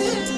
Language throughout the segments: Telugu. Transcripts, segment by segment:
నాలో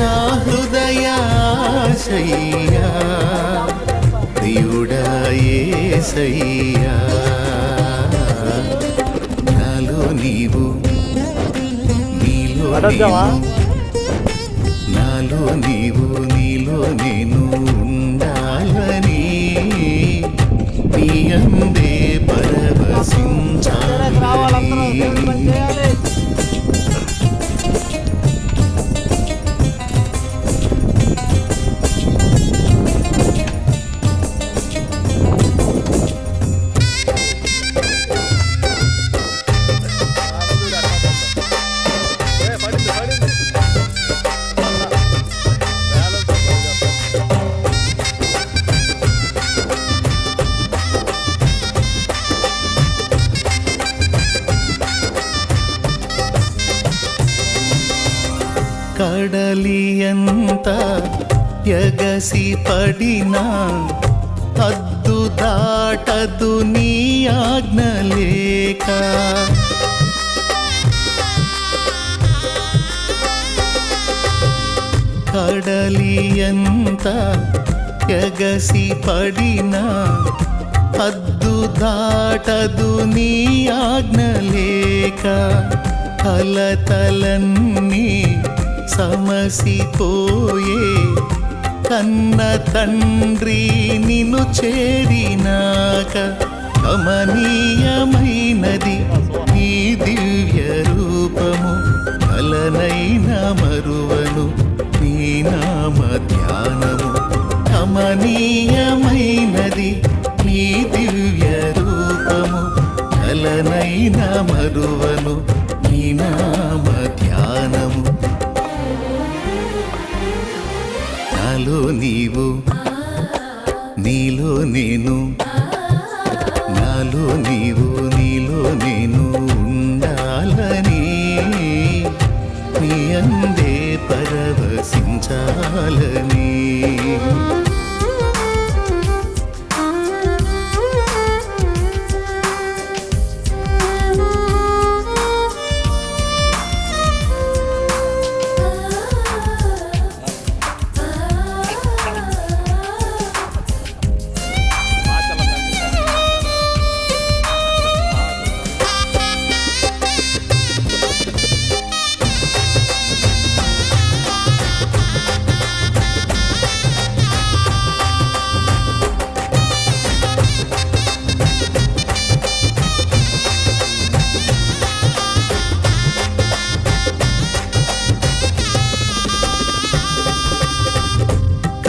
నా హృదయాశయ్యా. ప్రియుడాయేసయ్యా నాలో నీవు నీలో నాలో నీవు నీలో నేను ఉండాలని నీ కడలియంత ఎగసి పడినా అద్దు దాటదు నీ ఆజ్ఞలేక కడలియంత ఎగసి పడినా అద్దు దాటదు నీ ఆజ్ఞలేక కలతలన్నీ సమసిపోయే కన్న తండ్రి నిన్ను చేరినాక గమనీయమైనది నీది నీలో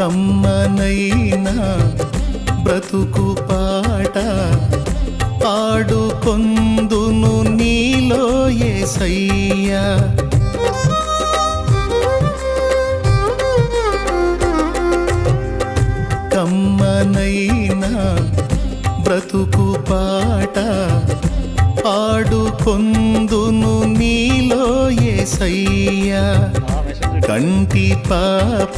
కమ్మనైనా బ్రతుకు పాట పాడుకొందును నీలో ఏసయ్యా. కమ్మనైనా బ్రతుకు పాట పాడుకొందును నీలో ఏసయ్యా. కంటి పాప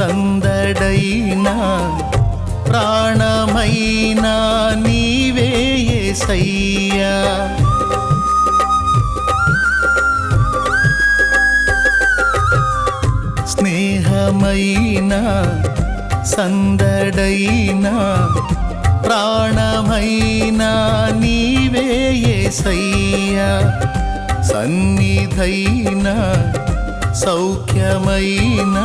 సందడైనా ప్రాణమైనా నీవే సయ్యా స్నేహమైనా సందడైనా ప్రాణమైనా నీవే సయ్యా సన్నిధైనా సౌఖ్యమైనా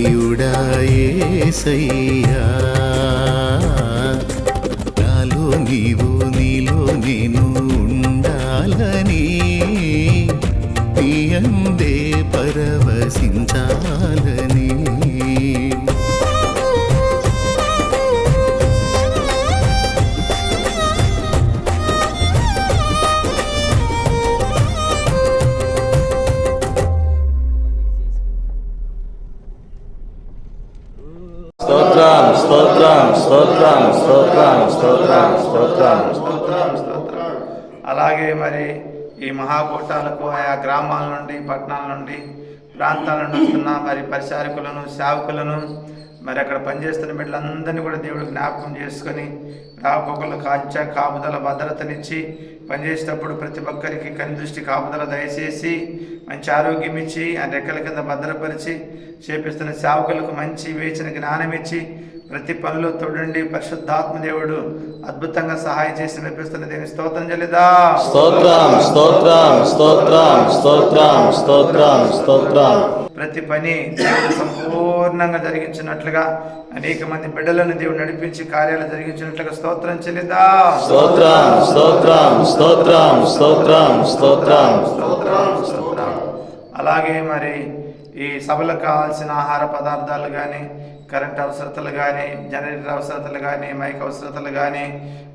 ప్రియుడాయేసయ్యా నాలో నీవు స్తోత్రం స్తోత్రం స్తోత్రం స్తోత్రం స్తోత్రం స్తోత్రం అలాగే మరి ఈ మహాకూటాలకు ఆయా గ్రామాల నుండి పట్టణాల నుండి ప్రాంతాల నుండి వస్తున్న మరి పరిచారకులను సేవకులను మరి అక్కడ పనిచేస్తున్న బిడ్డలందరినీ కూడా దేవుడు జ్ఞాపకం చేసుకొని రాకపోకలు కాచ కాపుదల భద్రతనిచ్చి పనిచేసేటప్పుడు ప్రతి ఒక్కరికి కని దృష్టి కాపుదల దయచేసి మంచి ఆరోగ్యం ఇచ్చి ఆ రెక్కల కింద భద్రపరిచి చేపిస్తున్న సేవకులకు మంచి వేచిన జ్ఞానం ఇచ్చి ప్రతి పనిలో తోడండి పరిశుద్ధాత్మ దేవుడు అద్భుతంగా సహాయం చేసి నడిపిస్తున్న దేవుని స్తోత్రం చెల్లిదా స్తోత్రం స్తోత్రం స్తోత్రం స్తోత్రం స్తోత్రం స్తోత్రం. ప్రతి పని దేవుడు సంపూర్ణంగా జరిగించినట్లుగా అనేక మంది బిడ్డలను దేవుడు నడిపించి కార్యాలు జరిగించినట్లుగా స్తోత్రం చెల్లిదా స్తోత్రం స్తోత్రం స్తోత్రం స్తోత్రం స్తోత్రం. స్తోత్రం స్తోత్రం. అలాగే మరి ఈ సభలకు కావాల్సిన ఆహార పదార్థాలు కానీ కరెంట్ అవసరతలు కానీ జనరేటర్ అవసరతలు కానీ మైక్ అవసరతలు కానీ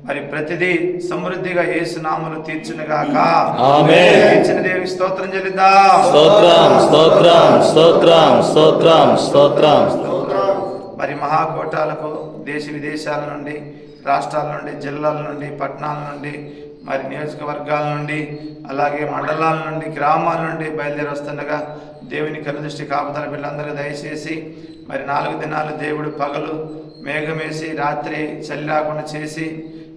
మరి ప్రతిదీ సమృద్ధిగా ఏసునాములు తీర్చునుగాక. తీర్చిన దేవునికి స్తోత్రం చెల్లిద్దా. స్తోత్రం స్తోత్రం స్తోత్రం స్తోత్రం. స్తోత్రం. మరి మహాకోటాలకు దేశ విదేశాల నుండి రాష్ట్రాల నుండి జిల్లాల నుండి పట్టణాల నుండి మరి నియోజకవర్గాల నుండి అలాగే మండలాల నుండి గ్రామాల నుండి బయలుదేరి వస్తుండగా దేవుని కనుదృష్టి కాపుదల బిడ్డలందరూ దయచేసి మరి నాలుగు దినాలు దేవుడు పగలు మేఘమేసి రాత్రి చలి రాకుండా చేసి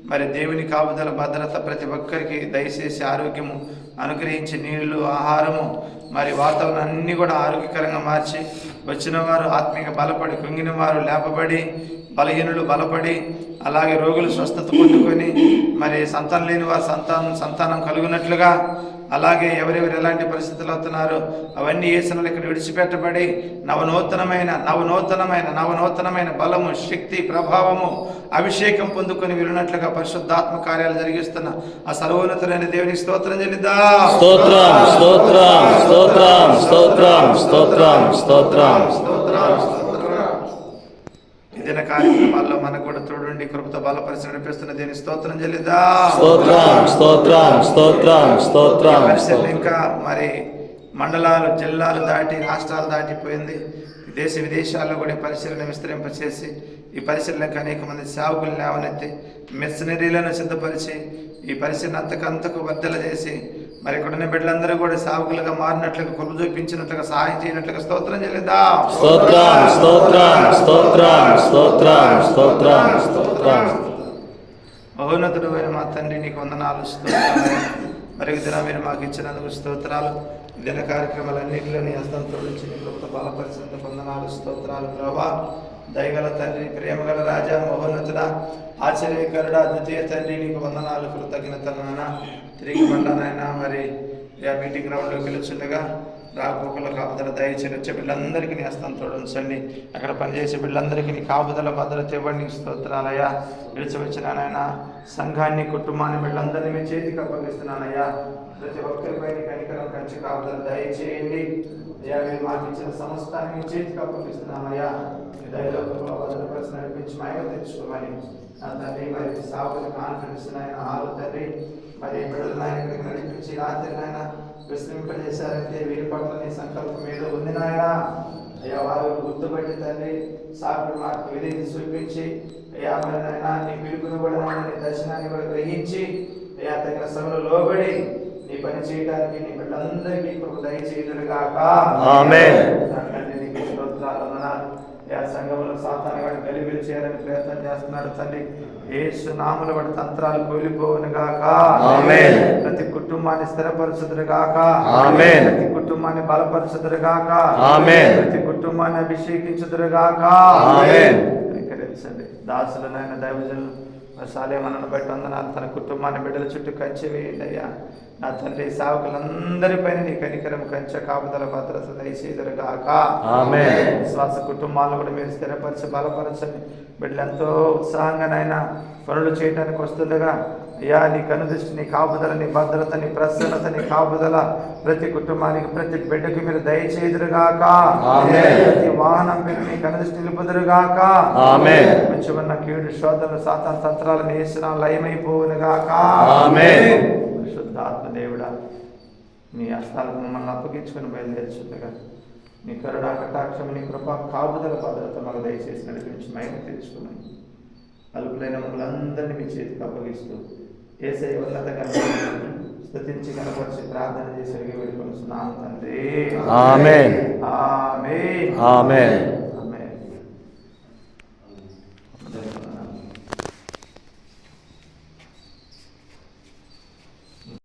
మరి దేవుని కాపుదల భద్రత ప్రతి ఒక్కరికి దయచేసి ఆరోగ్యము అనుగ్రహించి నీళ్ళు ఆహారము మరి వాతావరణం అన్నీ కూడా ఆరోగ్యకరంగా మార్చి వచ్చిన వారు ఆత్మీయ బలపడి కుంగిన వారు లేపబడి బలహీనులు బలపడి అలాగే రోగులు స్వస్థత పొందుకొని మరి సంతానం లేని వారు సంతానం సంతానం కలుగునట్లుగా అలాగే ఎవరెవరు ఎలాంటి పరిస్థితులు అవుతున్నారో అవన్నీ ఏసనలు ఇక్కడ విడిచిపెట్టబడి నవనూతనమైన నవనూతనమైన నవనూతనమైన బలము శక్తి ప్రభావము అభిషేకం పొందుకొని విలునట్లుగా పరిశుద్ధాత్మ కార్యాలు జరిగిస్తున్న ఆ సర్వోన్నతులైన దేవునికి స్తోత్రం చెల్లిద్దా. స్తోత్రం స్తోత్రం స్తోత్రం స్తోత్రం. స్తోత్రం స్తోత్రం. ఇదిన కార్యక్రమాల్లో మనకు కూడా తోడుండి కృపతో బలపరిచి నడిపిస్తున్న దీని స్తోత్రం చెల్లిద్దా. స్తోత్రం స్తోత్రం స్తోత్రం స్తోత్రం పరిస్థితులు ఇంకా మరి మండలాలు జిల్లాలు దాటి రాష్ట్రాలు దాటిపోయింది దేశ విదేశాల్లో కూడా పరిశీలన విస్తరింపచేసి ఈ పరిశీలనకు అనేక మంది సేవకులు లేవనెత్తి మిషనరీలను సిద్ధపరిచి ఈ పరిశీలన అంతకంతకు వర్ధల చేసి మరి ఇక్కడ ఉన్న బిడ్డలందరూ కూడా సేవకులుగా మారినట్లుగా కృప చూపించినట్లుగా సహాయం చేయనట్లుగా స్తోత్రం చెల్లిద్దా. స్తోత్రం స్తోత్రం స్తోత్రం స్తోత్రం స్తోత్రం స్తోత్రం. మహోన్నతుడు అయిన మా తండ్రి నీకు వందనాలు స్తోత్రాలు. మరి దినం మీరు మాకు ఇచ్చినందుకు స్తోత్రాలు. దిన కార్యక్రమాలన్నింటిలో నీ హస్తం తోడించి నీ కృప బలపరిచినందుకు వందనాలు స్తోత్రాలు. ప్రభా దయగల తండ్రి ప్రేమగల రాజా మహోన్నతుడ ఆశ్చర్యకరుడ ద్వితీయ తండ్రి నీకు వందనాలు కృతజ్ఞత తిరిగి మండనైనా మరి ఆ మీటింగ్ గ్రౌండ్లో వెళ్ళొచ్చుండగా రాకపోకల కాపుదల దయచేసి వచ్చే బిడ్డలందరికీ నీ హస్తం తోడించండి. అక్కడ పనిచేసే బిడ్డలందరికీ నీ కాపుదల భద్రత ఇవ్వండి. నీకు స్తోత్రాలయ్యా విడిచి వచ్చినానైనా సంఘాన్ని కుటుంబాన్ని బిడ్డలందరినీ మీ చేతికి అప్పగిస్తున్నానయ్యా. ప్రతి ఒక్కరిపై కనికరం కంచి కాపుదల దయచేయండి. అయ్యా మీరు మాకు ఇచ్చిన సంస్థాన్ని మీ చేతికి అప్పగిస్తున్నానయ్యా. మీ దయలో నడిపించి మహిమ తెచ్చుకోమని నా తండ్రి మరి సాగుని కాన్ఫిడెన్స్ నాయన ఆరు తండ్రి మరి బిడ్డలు నాయన ఇక్కడికి నడిపించి రాత్రి నాయన విశ్రమింపజేశారంటే వీరి పట్ల నీ సంకల్పం ఏదో ఉంది నాయన అయ్యా వారు గుర్తుపట్టి తండ్రి సాకుడు మాకు విధేది చూపించి అయ్యా మరి నాయన నీ పిలుపును కూడా నాయన నీ దర్శనాన్ని కూడా గ్రహించి అయ్యా తగిన సభలో లోబడి నీ పని చేయడానికి నీ బిడ్డలందరికీ ఇప్పుడు దయచేయుదురుగాక ఆమె నా తండ్రి నీకు స్తోత్రాలు వందనాలు. అయ్యా సంఘంలో సాతాను వాడు గలిబిలి చేయాలని ప్రయత్నం చేస్తున్నాడు తండ్రి ఏసు నాముల వాడి తంత్రాలు కూలిపోవును గాక. ప్రతి కుటుంబాన్ని స్థిరపరచుదురు గాక. ప్రతి కుటుంబాన్ని బలపరచుదురు గాక. ప్రతి కుటుంబాన్ని అభిషేకించుదురు గాక ఆమేన్. కనికరించండి దాసులనైన దైవజనులు సాలేమనను బట్టి వందనాలు తన కుటుంబాన్ని బిడ్డల చుట్టూ కంచె వేయండి అయ్యా నా తండ్రి సేవకులందరిపైన నీ కనికరం కంచె కాపుదల భద్రత దయచేదురు గాక ఆమేన్. విశ్వాస కుటుంబాలను కూడా మీరు స్థిరపరచి బలపరచండి బిడ్డలు ఎంతో ఉత్సాహంగానైనా పనులు చేయడానికి వస్తుండగా అయ్యా నీ కనుదృష్టి నీ కాపుదల నీ భద్రత నీ ప్రసన్నత నీ కాపుదల ప్రతి కుటుంబానికి ప్రతి బిడ్డకి మీరు దయచేదురుగాక. ప్రతి వాహనం మీద నీ కనుదృష్టి నిలుపుదురుగాక. మంచి ఉన్న కీడు శోధనలు సాతాన తంత్రాలను వేసిన లయమైపోవునుగాక ఆమేన్. శుద్ధాత్మ దేవుడా నీ హస్తాలకు మమ్మల్ని అప్పగించుకుని బయలుదేరుచుండగా నీ కరుణా కటాక్షం నీ కృప కాపుదల భద్రత మాకు దయచేసి నడిపించి మహిమ తెలుసుకున్నాను అల్పులైన మమ్మల్ని అందరినీ మీ చేతికి అప్పగిస్తూ ఏసై ఉన్నతంగా స్థుతించి కనపరిచి ప్రార్థన చేసి వేడుకొనిస్తున్నాను తండ్రి ఆమేన్. ఆమేన్ ఆమేన్